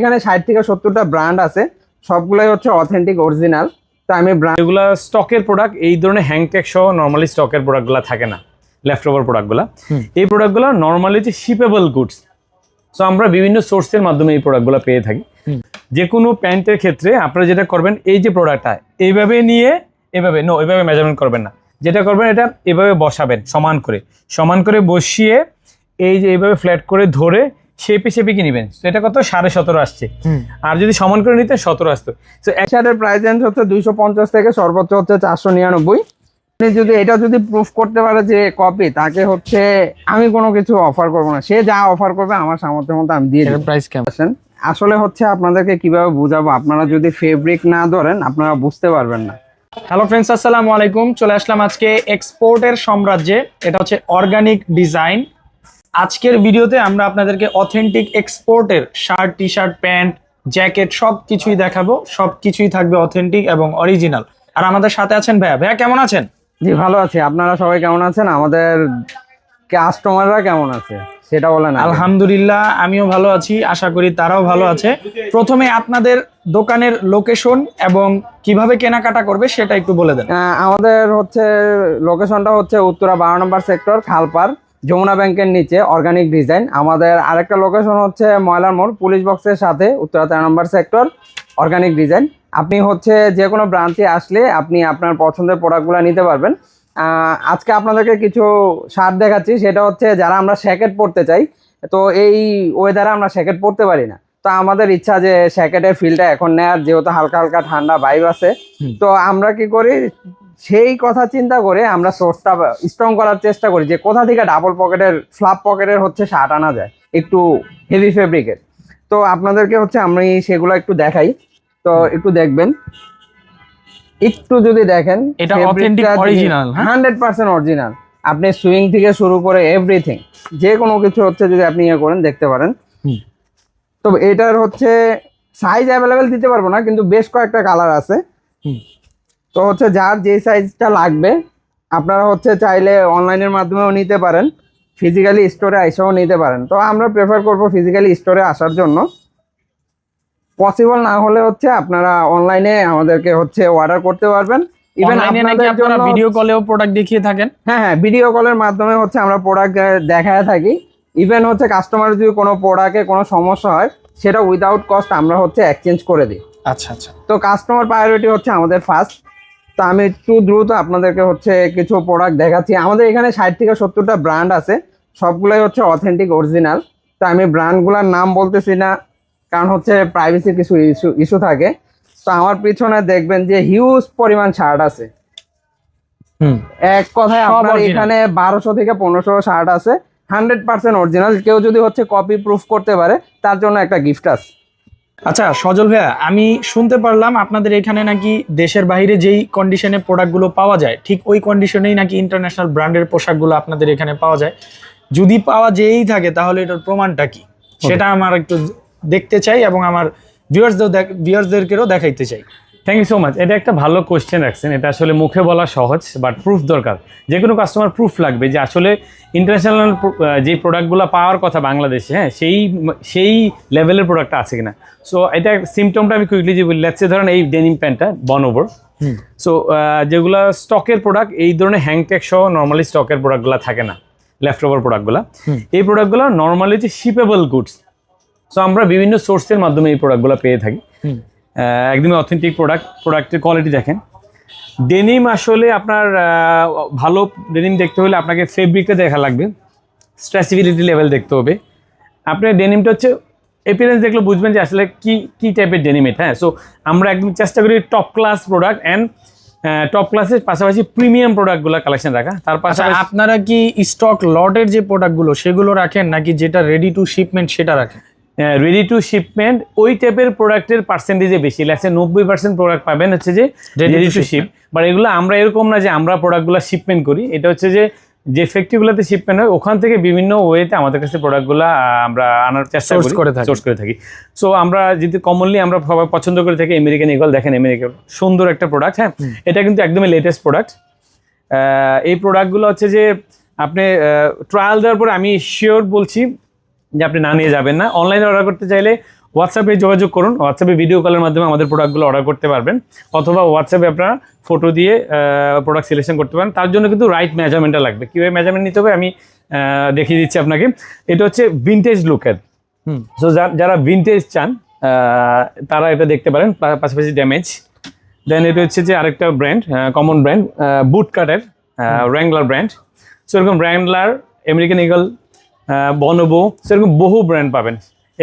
এখানে ষাট থেকে সত্তরটা ব্র্যান্ড আছে। সবগুলাই হচ্ছে অথেন্টিক অরিজিনাল তো আমি ব্র্যান্ড এগুলা স্টকের প্রোডাক্ট এই ধরনের হ্যাংটেক সহ নর্মালি স্টকের প্রোডাক্টগুলো থাকে না লেফট ওভার প্রোডাক্টগুলো এই প্রোডাক্টগুলো নর্মালি হচ্ছে শিপেবল গুডস সো আমরা বিভিন্ন সোর্সের মাধ্যমে এই প্রোডাক্টগুলো পেয়ে থাকি। যে কোনো প্যান্টের ক্ষেত্রে আপনারা যেটা করবেন এই যে প্রোডাক্টটা এইভাবে নিয়ে এভাবে নো এভাবে মেজারমেন্ট করবেন না। যেটা করবেন এটা এভাবে বসাবেন সমান করে। সমান করে বসিয়ে এই যে এইভাবে ফ্ল্যাট করে ধরে শেপে শেপে কি নেবেন? তো এটা কত? সাড়ে সতেরো আসছে। আর যদি সমান করে নিতেন সতেরো আসতো। তো এক শার্টের প্রাইস রেঞ্জ হচ্ছে দুইশো পঞ্চাশ থেকে সর্বোচ্চ হচ্ছে চারশো নিরানব্বই। আপনি যদি এটা যদি প্রুফ করতে পারে যে কপি তাকে হচ্ছে আমি কোনো কিছু অফার করব না। সে যা অফার করবে আমার সামর্থ্যের মতো আমি দিয়ে দেবো। প্রাইস কেমন? আসেন আসলে হচ্ছে আপনাদেরকে কীভাবে বুঝাবো? আপনারা যদি ফেব্রিক না ধরেন আপনারা বুঝতে পারবেন না। হ্যালো ফ্রেন্ডস আসসালামু আলাইকুম। চলে আসলাম আজকে এক্সপোর্টের সাম্রাজ্যে। এটা হচ্ছে অর্গানিক ডিজাইন আজকের ভিডিওতে আমরা আপনাদেরকে অথেন্টিক এক্সপোর্টের shirt T shirt pant jacket সব কিছুই দেখাবো। সব কিছুই থাকবে অথেন্টিক এবং অরিজিনাল আর আমাদের সাথে আছেন ভাইয়া। ভাইয়া কেমন আছেন? জি ভালো আছি। আপনারা সবাই কেমন আছেন? আমাদের কাস্টমাররা কেমন আছে? সেটা বলেন আলহামদুলিল্লাহ আমিও ভালো আছি। আশা করি তারাও ভালো আছে। প্রথমে আপনাদের দোকানের লোকেশন এবং কীভাবে কেনাকাটা করবে সেটা একটু বলে দেন। আহ, আমাদের হচ্ছে লোকেশনটা হচ্ছে উত্তরা বারো নম্বর সেক্টর খালপার। যমুনা ব্যাংকের নিচে অর্গানিক ডিজাইন আমাদের আরেকটা লোকেশন হচ্ছে ময়লার মোড় পুলিশ বক্সের সাথে উত্তরা তেরো নম্বর সেক্টর অর্গানিক ডিজাইন আপনি হচ্ছে যে কোনো ব্রাঞ্চে আসলে আপনি আপনার পছন্দের প্রোডাক্টগুলো নিতে পারবেন। আজকে আপনাদেরকে কিছু সার দেখাচ্ছি সেটা হচ্ছে যারা আমরা শ্যাকেট পরতে চাই তো এই ওয়েদারে আমরা শ্যাকেট পরতে পারি না। তো আমাদের ইচ্ছা যে শ্যাকেটের ফিলটা এখন নেয়ার যেহেতু হালকা হালকা ঠান্ডা ভাইব আছে। তো আমরা কি করি সেই কথা চিন্তা করে আমরা সোর্সটা স্ট্রং করার চেষ্টা করি যে কোথা থেকে ডাবল পকেটের ফ্লাপ পকেটের হচ্ছে শার্ট আনা যায়। একটু হেভি ফেব্রিকের তো আপনাদেরকে হচ্ছে আমি সেগুলো একটু দেখাই। তো একটু দেখবেন। একটু যদি দেখেন এটা original, হ্যাঁ? হান্ড্রেড পার্সেন্ট অরিজিনাল আপনি সুইং থেকে শুরু করে এভরিথিং যে কোনো কিছু হচ্ছে যদি আপনি ইয়ে করেন দেখতে পারেন। তো এটার হচ্ছে সাইজ অ্যাভেলেবেল দিতে পারব না কিন্তু বেশ কয়েকটা কালার আছে। তো হচ্ছে যার যে সাইজটা লাগবে আপনারা হচ্ছে চাইলে অনলাইনের মাধ্যমেও নিতে পারেন ফিজিক্যালি স্টোরে এসেও নিতে পারেন। তো আমরা প্রেফার করব ফিজিক্যালি স্টোরে আসার জন্য। পসিবল না হলে হচ্ছে আপনারা অনলাইনে আমাদেরকে হচ্ছে অর্ডার করতে পারবেন। ইভেন আপনারা ভিডিও কলেও প্রোডাক্ট দেখিয়ে থাকেন? হ্যাঁ হ্যাঁ ভিডিও কলের মাধ্যমে হচ্ছে আমরা প্রোডাক্ট দেখায় থাকি। ইভেন হচ্ছে কাস্টমার যদি কোনো প্রোডাক্টে কোনো সমস্যা হয় সেটা উইদাউট কস্ট আমরা হচ্ছে এক্সচেঞ্জ করে দিই। আচ্ছা আচ্ছা। তো কাস্টমার প্রায়োরিটি হচ্ছে আমাদের ফার্স্ট তো আমি একটু দ্রুত আপনাদেরকে হচ্ছে কিছু প্রোডাক্ট দেখাচ্ছি। আমাদের এখানে ষাট থেকে সত্তরটা ব্র্যান্ড আছে। সবগুলোই হচ্ছে অথেন্টিক অরিজিনাল তো আমি ব্র্যান্ডগুলোর নাম বলতেছি না কারণ হচ্ছে প্রাইভেসির কিছু ইস্যু ইস্যু থাকে। তো আমার পিছনে দেখবেন যে হিউজ পরিমাণ শার্ট আছে। হুম। এক কথায় আপনার এখানে বারোশো থেকে পনেরোশো শার্ট আছে। হান্ড্রেড পার্সেন্ট অরিজিনাল কেউ যদি হচ্ছে কপি প্রুফ করতে পারে তার জন্য একটা গিফট আছে। আচ্ছা সজল ভাইয়া আমি শুনতে পারলাম আপনাদের এখানে নাকি দেশের বাইরে যেই কন্ডিশনে প্রোডাক্টগুলো পাওয়া যায় ঠিক ওই কন্ডিশনেই নাকি ইন্টারন্যাশনাল ব্র্যান্ডের পোশাকগুলো আপনাদের এখানে পাওয়া যায়। যদি পাওয়া যেই থাকে তাহলে এটার প্রমাণটা কি? সেটা আমার একটু দেখতে চাই এবং আমার ভিউয়ার্সদের ভিউয়ার্সদেরকেও দেখাইতে চাই। থ্যাংক ইউ সো মাচ এটা একটা ভালো কোয়েশ্চেন রাখছেন। এটা আসলে মুখে বলা সহজ বাট প্রুফ দরকার। যে কোনো কাস্টমার প্রুফ লাগবে যে আসলে ইন্টারন্যাশনাল যে প্রোডাক্টগুলো পাওয়ার কথা বাংলাদেশে হ্যাঁ সেই সেই লেভেলের প্রোডাক্টটা আছে কিনা। সো এটা সিমটমটা আমি কুইকলি যে বলি। লেটসে ধরেন এই ডেনিম প্যান্টটা বন ওভার সো যেগুলো স্টকের প্রোডাক্ট এই ধরনের হ্যাংটেক সহ নর্মালি স্টকের প্রোডাক্টগুলো থাকে না। লেফট ওভার প্রোডাক্টগুলো। এই প্রোডাক্টগুলো নর্মালি যে শিপেবল গুডস সো আমরা বিভিন্ন সোর্সের মাধ্যমে এই প্রোডাক্টগুলো পেয়ে থাকি। একদমই অথেন্টিক প্রোডাক্ট প্রোডাক্টের কোয়ালিটি দেখেন। ডেনিম আসলে আপনার ভালো ডেনিম দেখতে হলে আপনাকে ফেব্রিকটা দেখা লাগবে। স্ট্রেসিবিলিটি লেভেল দেখতে হবে। আপনার ডেনিমটা হচ্ছে এপিয়ারেন্স দেখলে বুঝবেন যে আসলে কি কি টাইপের ডেনিম এটা হ্যাঁ? সো আমরা একদম চেষ্টা করি top class product and top ক্লাসের পাশাপাশি প্রিমিয়াম প্রোডাক্টগুলো কালেকশন রাখা। তার আচ্ছা পাশাপাশি আপনারা কি স্টক লটের যে প্রোডাক্টগুলো সেগুলো রাখেন নাকি যেটা রেডি টু শিপমেন্ট সেটা রাখেন? রেডি টু শিপমেন্ট ওই টাইপের প্রোডাক্টের পার্সেন্টেজে বেশি। লাগছে নব্বই পার্সেন্ট প্রোডাক্ট পাবেন হচ্ছে যে রেডি টু শিপ বাট এগুলো আমরা এরকম না যে আমরা প্রোডাক্টগুলো শিপমেন্ট করি। এটা হচ্ছে যে যে ফ্যাক্টরিগুলোতে শিপমেন্ট হয় ওখান থেকে বিভিন্ন ওয়েতে আমাদের কাছে প্রোডাক্টগুলো আমরা আনার চেষ্টা করে থাকি। সোর্স করে থাকি। সো আমরা যদি কমনলি আমরা সবাই পছন্দ করে থাকি আমেরিকান ইগল দেখেন আমেরিকান সুন্দর একটা প্রোডাক্ট হ্যাঁ? এটা কিন্তু একদমই লেটেস্ট প্রোডাক্ট এই প্রোডাক্টগুলো হচ্ছে যে আপনি ট্রায়াল দেওয়ার পরে আমি শিওর বলছি যে আপনি না নিয়ে যাবেন না। অনলাইনে অর্ডার করতে চাইলে হোয়াটসঅ্যাপে যোগাযোগ করুন। হোয়াটসঅ্যাপে ভিডিও কলের মাধ্যমে আমাদের প্রোডাক্টগুলো অর্ডার করতে পারবেন। অথবা হোয়াটসঅ্যাপে আপনারা ফটো দিয়ে প্রোডাক্ট সিলেকশন করতে পারেন। তার জন্য কিন্তু রাইট মেজারমেন্টটা লাগবে। কীভাবে মেজারমেন্ট নিতে হবে আমি দেখিয়ে দিচ্ছি আপনাকে। এটা হচ্ছে ভিনটেজ লুকের হুম। সো যারা ভিনটেজ চান তারা এটা দেখতে পারেন। পাশাপাশি ড্যামেজ দেন এটা হচ্ছে যে আরেকটা ব্র্যান্ড কমন ব্র্যান্ড বুট কাটের র্যাংলার ব্র্যান্ড সেরকম র্যাংলার আমেরিকান ইগল বনবো, সেরকম বহু ব্র্যান্ড পাবেন।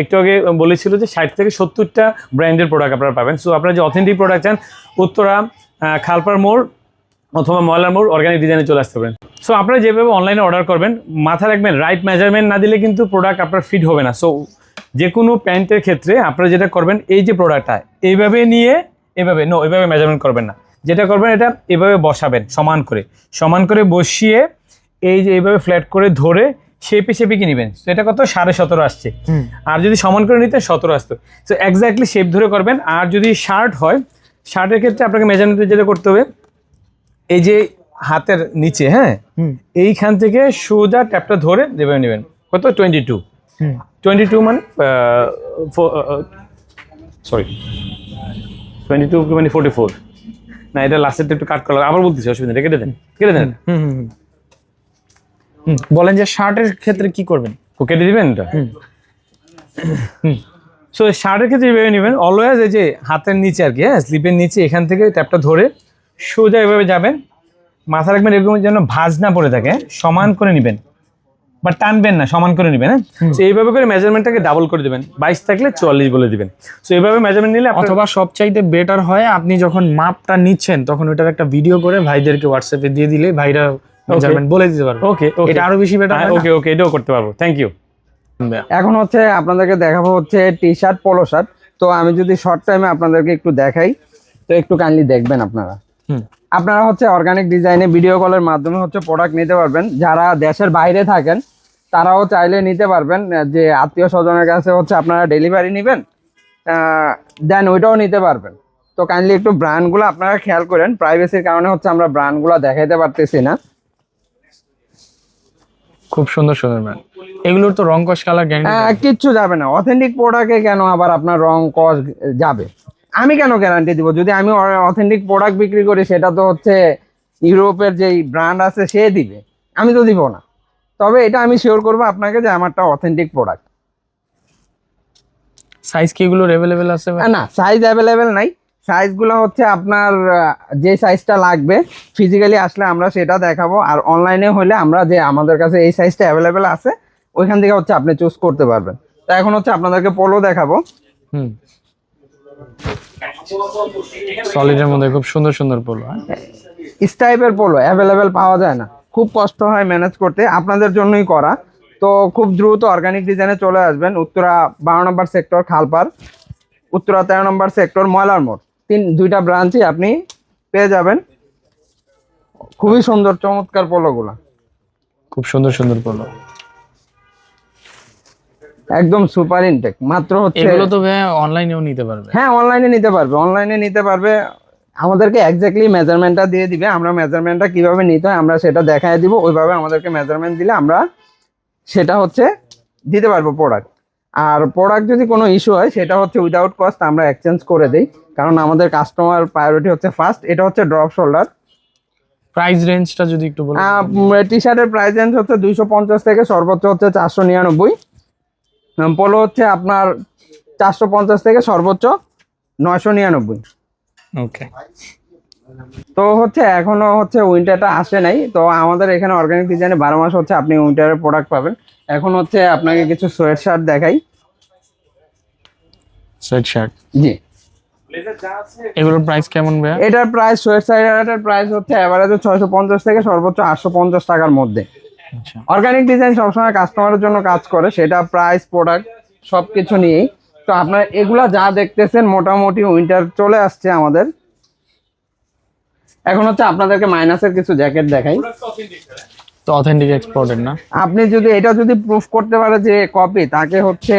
একটু আগে বলেছিল যে ষাট থেকে সত্তরটা ব্র্যান্ডের প্রোডাক্ট আপনারা পাবেন। সো আপনারা যে অথেন্টিক প্রোডাক্ট চান, উত্তরা খালপার মোড় অথবা ময়লার মোড় অর্গানিক ডিজাইনে চলে আসতে পারেন। সো আপনারা যেভাবে অনলাইনে অর্ডার করবেন, মাথা রাখবেন রাইট মেজারমেন্ট না দিলে কিন্তু প্রোডাক্ট আপনার ফিট হবে না। সো যে কোনো প্যান্টের ক্ষেত্রে আপনারা যেটা করবেন, এই যে প্রোডাক্টটা এইভাবে নিয়ে এভাবে নো এভাবে মেজারমেন্ট করবেন না। যেটা করবেন, এটা এভাবে বসাবেন, সমান করে। সমান করে বসিয়ে, এই যে এইভাবে ফ্ল্যাট করে ধরে শেপে শেপে কি নেবেন? তো এটা কত? সাড়ে সতেরো আসছে। আর যদি সমান করে নিতে সতেরো আসতো। তো এক্স্যাক্টলি শেপ ধরে করবেন। আর যদি শার্ট হয় শার্টের ক্ষেত্রে আপনাকে মেজারমেন্ট যেটা করতে হবে এই যে হাতের নিচে হ্যাঁ? এইখান থেকে সোজা ট্যাপটা ধরে দেবে নেবেন। কত? টোয়েন্টি টু টোয়েন্টি টু মানে সরি টোয়েন্টি টু মানে ফোর্টি ফোর না এটা লাস্টের একটু কাট করা আবার বলতেছি অসুবিধা কেটে দেন। কেটে দেন। হুম। হুম। বলেন যে শার্টের ক্ষেত্রে কি করবেন? কেটে দিবেন এটা? সো শার্টের ক্ষেত্রে এভাবে নেবেন অলওয়েজ এই যে হাতের নিচে আর কি হ্যাঁ স্লিপের নিচে এখান থেকে ট্যাপটা ধরে সোজা এভাবে যাবেন। মাথা রাখবেন এরকম যেন ভাঁজ না পড়ে থাকে হ্যাঁ? সমান করে নেবেন। বা টানবেন না সমান করে নেবেন হ্যাঁ। তো এইভাবে করে মেজারমেন্টটাকে ডাবল করে দেবেন বাইশ থাকলে চুয়াল্লিশ বলে দিবেন। সো এইভাবে মেজারমেন্ট নিলে অথবা সবচাইতে বেটার হয় আপনি যখন মাপটা নিচ্ছেন তখন ওটার একটা ভিডিও করে ভাইদেরকে হোয়াটসঅ্যাপে দিয়ে দিলে ভাইরা মেজারমেন্ট বলে দিতে পারবে। ওকে ওকে এটা আরও বেশি বেটার ওকে ওকে এটাও করতে পারব। থ্যাংক ইউ এখন হচ্ছে আপনাদেরকে দেখাবো হচ্ছে টি শার্ট পোলো শার্ট তো আমি যদি শর্ট টাইমে আপনাদেরকে একটু দেখাই তো একটু কাইন্ডলি দেখবেন আপনারা। আপনারা হচ্ছে অর্গানিক ডিজাইনে ভিডিও কলের মাধ্যমে হচ্ছে প্রোডাক্ট নিতে পারবেন। যারা দেশের বাইরে থাকেন তারাও চাইলে নিতে পারবেন। যে আত্মীয় স্বজনের কাছে হচ্ছে আপনারা ডেলিভারি নেবেন দেন ওইটাও নিতে পারবেন। তো কাইন্ডলি একটু ব্র্যান্ডগুলো আপনারা খেয়াল করেন। প্রাইভেসির কারণে হচ্ছে আমরা ব্র্যান্ডগুলো দেখাইতে পারতেছি না। খুব সুন্দর সুন্দর ম্যাম এগুলোর তো রং কস কালার গ্যারান্টি কিচ্ছু যাবে না। অথেন্টিক প্রোডাক্টে কেন আবার আপনার রং কস যাবে? আমি কেন গ্যারান্টি দিব? যদি আমি অথেন্টিক প্রোডাক্ট বিক্রি করি সেটা তো হচ্ছে ইউরোপের যেই ব্র্যান্ড আছে সে দিবে। আমি তো দিব না। তবে এটা আমি শিওর করব আপনাকে যে আমারটা অথেন্টিক প্রোডাক্ট সাইজ কি এগুলোর অ্যাভেলেবেল আছে? না সাইজ অ্যাভেলেবেল নাই। সাইজগুলো হচ্ছে আপনার যে সাইজটা লাগবে ফিজিক্যালি আসলে আমরা সেটা দেখাবো। আর অনলাইনে হলে আমরা যে আমাদের কাছে এই সাইজটা অ্যাভেলেবেল আছে ওইখান থেকে হচ্ছে আপনি চুজ করতে পারবেন। তো এখন হচ্ছে আপনাদেরকে পোলো দেখাবো। হুম। সলিডের মধ্যে খুব সুন্দর সুন্দর পোলো হ্যাঁ? টাইপের পোলো অ্যাভেলেবেল পাওয়া যায় না। খুব কষ্ট হয় ম্যানেজ করতে আপনাদের জন্যই করা। তো খুব দ্রুত অর্গানিক ডিজাইনে চলে আসবেন উত্তরা বারো নম্বর সেক্টর খালপার উত্তরা তেরো নম্বর সেক্টর ময়লার মোড়। তিন দুইটা ব্রাঞ্চই আপনি পেয়ে যাবেন। খুবই সুন্দর চমৎকার পোলোগুলো। খুব সুন্দর সুন্দর পড়ল একদম সুপার ইনটেক মাত্র হচ্ছে এগুলো তো ভাই অনলাইনেও নিতে পারবে। হ্যাঁ অনলাইনে নিতে পারবে। অনলাইনে নিতে পারবে। আমাদেরকে এক্স্যাক্টলি মেজারমেন্টটা দিয়ে দিবে। আমরা মেজারমেন্টটা কীভাবে নিতে হয় আমরা সেটা দেখায় দিব। ওইভাবে আমাদেরকে মেজারমেন্ট দিলে আমরা সেটা হচ্ছে দিতে পারব প্রোডাক্ট আর প্রোডাক্ট যদি কোনো ইস্যু হয় সেটা হচ্ছে উইদাউট কস্ট আমরা এক্সচেঞ্জ করে দিই। কারণ আমাদের কাস্টমার প্রায়োরিটি হচ্ছে ফার্স্ট এটা হচ্ছে ড্রপ শোল্ডার প্রাইস রেঞ্জটা যদি একটু বলেন। টি শার্টের প্রাইস রেঞ্জ হচ্ছে দুইশো পঞ্চাশ থেকে সর্বোচ্চ হচ্ছে চারশো নিরানব্বই। পোলো হচ্ছে আপনার চারশো পঞ্চাশ থেকে সর্বোচ্চ নয়শো নিরানব্বই। ওকে তো হচ্ছে এখনও হচ্ছে উইন্টারটা আসে নাই। তো আমাদের এখানে অর্গানিক ডিজাইনে বারো মাস হচ্ছে আপনি উইন্টারের প্রোডাক্ট পাবেন। এখন হচ্ছে আপনাকে কিছু সোয়েট শার্ট দেখাই। সোয়েট শার্ট জি। এগুলোর প্রাইস কেমন ভাইয়া? এটার প্রাইস সোয়েট প্রাইস হচ্ছে ছয়শো পঞ্চাশ থেকে সর্বোচ্চ আটশো পঞ্চাশ টাকার মধ্যে। আচ্ছা। অর্গানিক ডিজাইন সবসময় কাস্টমারের জন্য কাজ করে সেটা প্রাইস প্রোডাক্ট সব কিছু নিয়েই। তো আপনার এগুলা যা দেখতেছেন মোটামুটি উইন্টার চলে আসছে আমাদের। এখন হচ্ছে আপনাদেরকে মাইনাসের কিছু জ্যাকেট দেখাই। তো অথেন্টিক এক্সপোর্টেড না। আপনি যদি এটা যদি প্রুফ করতে পারে যে কপি তাকে হচ্ছে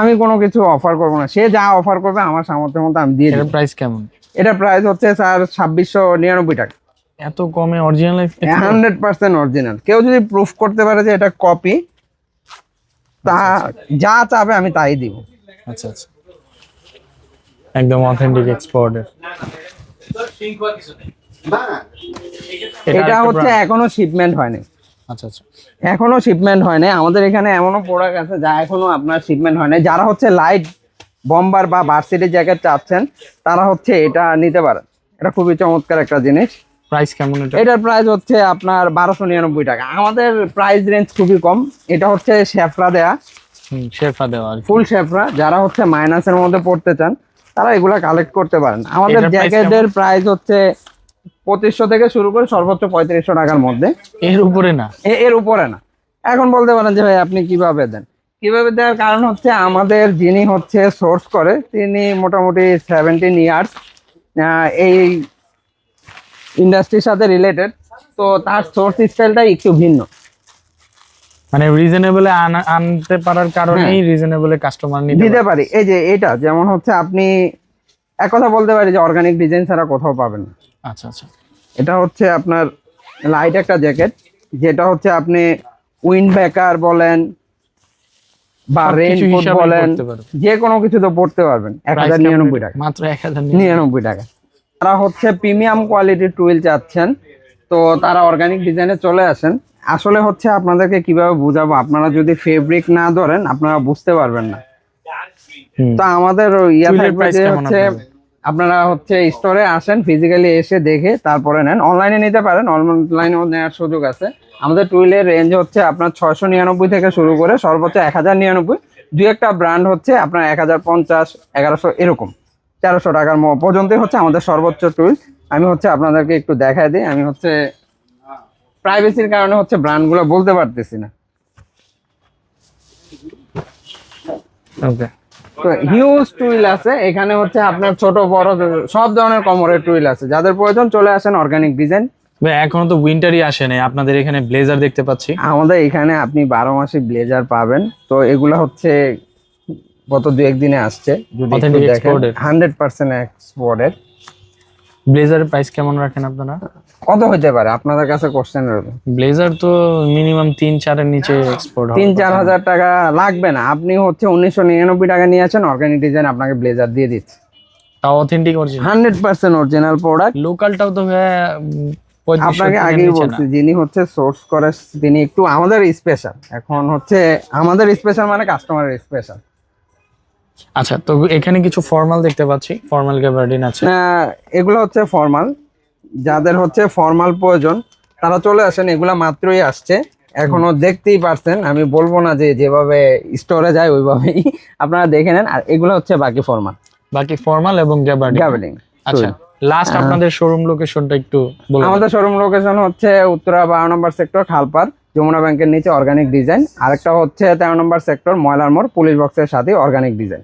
আমি কোনো কিছু অফার করব না। সে যা অফার করবে আমার সামর্থ্যের মতো আমি দিয়ে দেবো। প্রাইস কেমন? এটা প্রাইস হচ্ছে স্যার ছাব্বিশশো নিরানব্বই টাকা। এত কমে অরিজিনাল হান্ড্রেড পার্সেন্ট অরিজিনাল কেউ যদি প্রুফ করতে পারে যে এটা কপি তা যা চাবে আমি তাই দিব। আচ্ছা আচ্ছা। একদম অথেন্টিক এক্সপোর্টের এটা হচ্ছে এখনও শিপমেন্ট হয়নি। আচ্ছা আচ্ছা। এখনও শিপমেন্ট হয়নি। আমাদের এখানে এমনও প্রোডাক্ট আছে যা এখনও আপনার শিপমেন্ট হয়নি। যারা হচ্ছে লাইট বম্বার বা ভার্সিটি জ্যাকেট চাচ্ছেন তারা হচ্ছে এটা নিতে পারেন। এটা খুবই চমৎকার একটা জিনিস। প্রাইস কেমন এটা? এটার প্রাইস হচ্ছে আপনার বারোশো নিরানব্বই টাকা। আমাদের প্রাইস রেঞ্জ খুবই কম। এটা হচ্ছে শেফরা দেয়া। শেরফা দেওয়া ফুল শেফরা। যারা হচ্ছে মাইনাসের মধ্যে পড়তে চান তারা এগুলা কালেক্ট করতে পারেন। আমাদের জ্যাকেটের প্রাইস হচ্ছে পঁচিশশো থেকে শুরু করে সর্বোচ্চ পঁয়ত্রিশশো টাকার মধ্যে। এর উপরে না। এর উপরে না। এখন বলতে পারেন যে ভাই আপনি কীভাবে দেন? কীভাবে দেওয়ার কারণ হচ্ছে আমাদের যিনি হচ্ছে সোর্স করে তিনি মোটামুটি সেভেন্টিন ইয়ার্স এই ইন্ডাস্ট্রির সাথে রিলেটেড তো তার সোর্স স্টাইলটা একটু ভিন্ন। মানে রিজনেবলে আনতে পারার কারণেই রিজনেবলে কাস্টমার নিতে দিতে পারি। এই যে এটা যেমন হচ্ছে আপনি এক কথা বলতে পারি যে অর্গানিক ডিজাইন ছাড়া কোথাও পাবেন না। আচ্ছা আচ্ছা। এটা হচ্ছে আপনার লাইট একটা জ্যাকেট যেটা হচ্ছে আপনি উইন্ড ব্যাকার বলেন বা সবকিছু রেইন কোট বলেন যে কোনো কিছু তো পড়তে পারবেন। এক হাজার নিরানব্বই? টাকা। মাত্র এক হাজার নিরানব্বই। টাকা। তারা হচ্ছে প্রিমিয়াম কোয়ালিটির টুইল চাচ্ছেন। তো তারা অর্গানিক ডিজাইনে চলে আসেন। আসলে হচ্ছে আপনাদেরকে কীভাবে বুঝাবো? আপনারা যদি ফেব্রিক না ধরেন আপনারা বুঝতে পারবেন না। তো আমাদের ইয়া থাকবে যে হচ্ছে? আপনারা হচ্ছে স্টোরে আসেন ফিজিক্যালি এসে দেখে তারপরে নেন। অনলাইনে নিতে পারেন অনলাইনেও নেওয়ার সুযোগ আছে। আমাদের টুইলের রেঞ্জ হচ্ছে আপনার ছয়শো নিরানব্বই থেকে শুরু করে সর্বোচ্চ এক হাজার নিরানব্বই। দু একটা ব্র্যান্ড হচ্ছে আপনার এক হাজার পঞ্চাশ, এগারোশো, এরকম। তেরোশো টাকার পর্যন্তই হচ্ছে আমাদের সর্বোচ্চ টুইল আমি হচ্ছে আপনাদেরকে একটু দেখাই দিই। আমি হচ্ছে প্রাইভেসির কারণে হচ্ছে ব্র্যান্ডগুলো বলতে পারতেছি না। ওকে তো হিউজ টুইল আছে। এখানে হচ্ছে আপনার ছোট বড় সব ধরনের কমরের টুইল আছে। যাদের প্রয়োজন চলে আসেন অর্গানিক ডিজাইন ভাই এখনও তো উইন্টারই আসে নাই। আপনাদের এখানে ব্লেজার দেখতে পাচ্ছি। আমাদের এখানে আপনি বারো মাসে ব্লেজার পাবেন। তো এগুলা হচ্ছে গত দু একদিনে আসছে। যদি হান্ড্রেড পার্সেন্ট এক্সপোর্টের ব্লেজারের প্রাইস কেমন রাখেন আপনারা? কত হতে পারে? আপনাদের কাছে কোশ্চেন রইল ব্লেজার তো মিনিমাম তিন চারের নিচে এক্সপোর্ট তিন চার হাজার টাকা লাগবে না। আপনি হচ্ছে উনিশশো নিরানব্বই টাকা নিয়ে আছেন অর্গানিক ডিজাইন আপনাকে ব্লেজার দিয়ে দিচ্ছে। তাও authentic original hundred percent original product লোকালটাও তো ভাই উম, 35 আপনাকে আগেই বলছি যিনি হচ্ছে সোর্স করে তিনি একটু আমাদের স্পেশাল এখন হচ্ছে আমাদের স্পেশাল মানে কাস্টমারের স্পেশাল আচ্ছা তো এখানে কিছু ফর্মাল দেখতে পাচ্ছি ফর্মাল গ্যাবার্ডিন আছে। এগুলো হচ্ছে ফর্মাল যাদের হচ্ছে ফর্মাল প্রয়োজন তারা চলে আসেন এগুলা মাত্রই আসছে। এখনও দেখতেই পারছেন আমি বলব না যে যেভাবে স্টোরে যায় ওইভাবেই। আপনারা দেখে নেন আর এগুলো হচ্ছে বাকি ফর্মাল বাকি ফর্মাল এবং গ্যাবার্ডিন গ্যাভেলিং আচ্ছা লাস্ট আপনাদের শোরুম লোকেশনটা একটু বলুন আমাদের শোরুম লোকেশন হচ্ছে উত্তরা বারো নম্বর সেক্টর খালপার যমুনা ব্যাংকের নিচে অর্গানিক ডিজাইন আরেকটা হচ্ছে তেরো নম্বর সেক্টর ময়লার মোড়, পুলিশ বক্সের সাথে অর্গানিক ডিজাইন